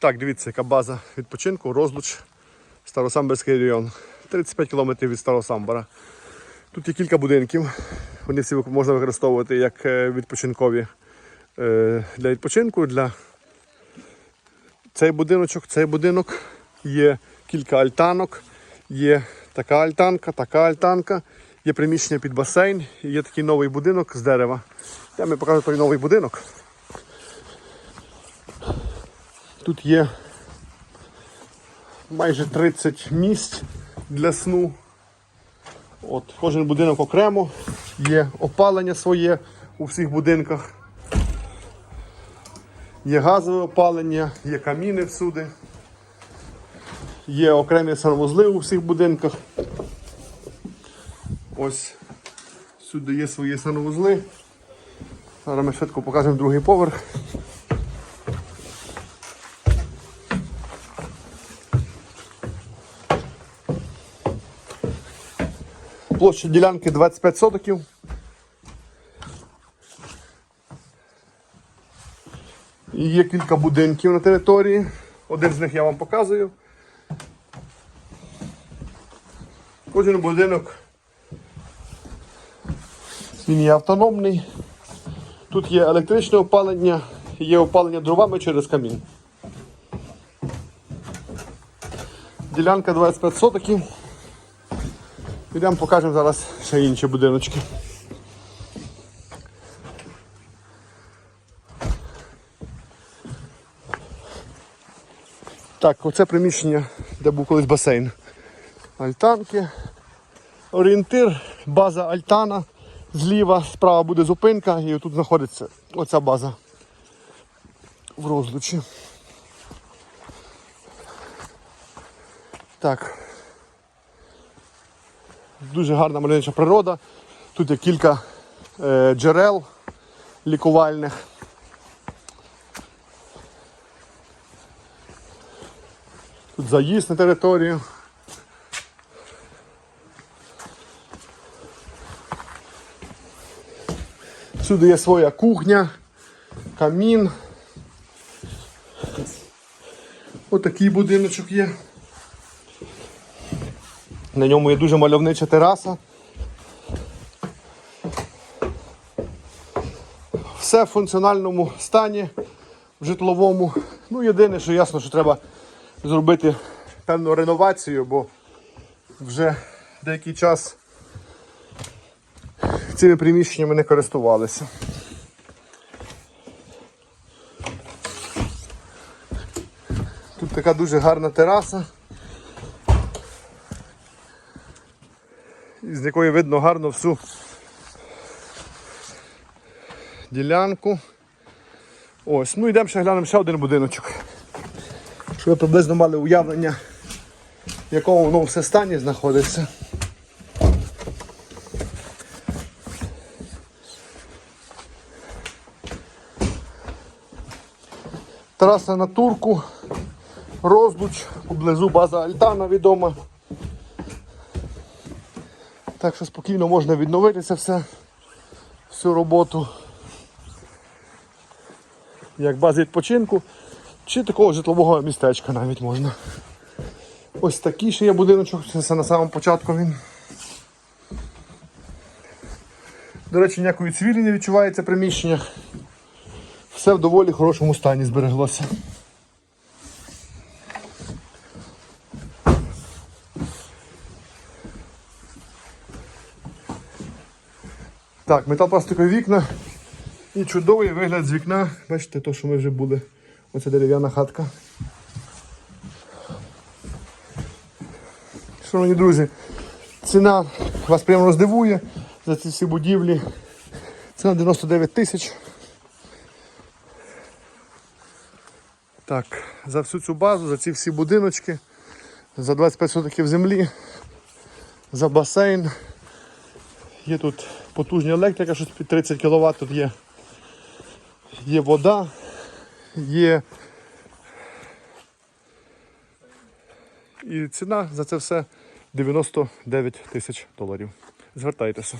Так, дивіться, яка база відпочинку, розлуч, Старосамберський район. 35 кілометрів від Старосамбара. Тут є кілька будинків. Вони всі можна використовувати як е, відпочинкові е, для відпочинку. Для цей будиночок, цей будинок. Є кілька альтанок, є така альтанка, така альтанка, є приміщення під басейн, є такий новий будинок з дерева. Я вам покажу той новий будинок. Тут є майже 30 місць для сну. От, кожен будинок окремо, є опалення своє у всіх будинках. Є газове опалення, є каміни всюди. Є окремі санвузли у всіх будинках. Ось сюди є свої санвузли. Зараз ми швидко покажемо другий поверх. Площа ділянки 25 сотоків. Є кілька будинків на території. Один з них я вам показую. Кожен будинок він є автономний. Тут є електричне опалення, є опалення дровами через камін. Ділянка 25 сотоків. Підемо покажемо зараз ще інші будиночки. Так, оце приміщення, де був колись басейн. Альтанки. Орієнтир, база Альтана. Зліва, справа буде зупинка і тут знаходиться оця база в розлучі. Так. Дуже гарна мальовнича природа. Тут є кілька е, джерел лікувальних. Тут заїзд на територію. Всюди є своя кухня, камін. Отакий будиночок є. На ньому є дуже мальовнича тераса. Все в функціональному стані, в житловому. Ну, єдине, що ясно, що треба зробити певну реновацію, бо вже деякий час цими приміщеннями не користувалися. Тут така дуже гарна тераса. З якої видно гарно всю ділянку. Ось, ну йдемо ще глянемо ще один будиночок. Щоб ви приблизно мали уявлення, в якому воно все стані знаходиться. Траса на турку, розлуч, поблизу база Альтана відома. Так що спокійно можна відновити це все, всю роботу. Як база відпочинку, чи такого житлового містечка навіть можна. Ось такий ще є будиночок, це на самому початку він. До речі, ніякої цвілі не відчувається приміщення. Все в доволі хорошому стані збереглося. Так, металопластикові вікна і чудовий вигляд з вікна. Бачите, то, що ми вже були. Оце дерев'яна хатка. Шановні друзі, ціна вас прямо роздивує за ці всі будівлі. Ціна 99 тисяч. Так, за всю цю базу, за ці всі будиночки, за 25 сотоків землі, за басейн. Є тут потужна електрика, щось під 30 кВт тут є. Є вода, є. І ціна за це все 99 тисяч доларів. Звертайтеся.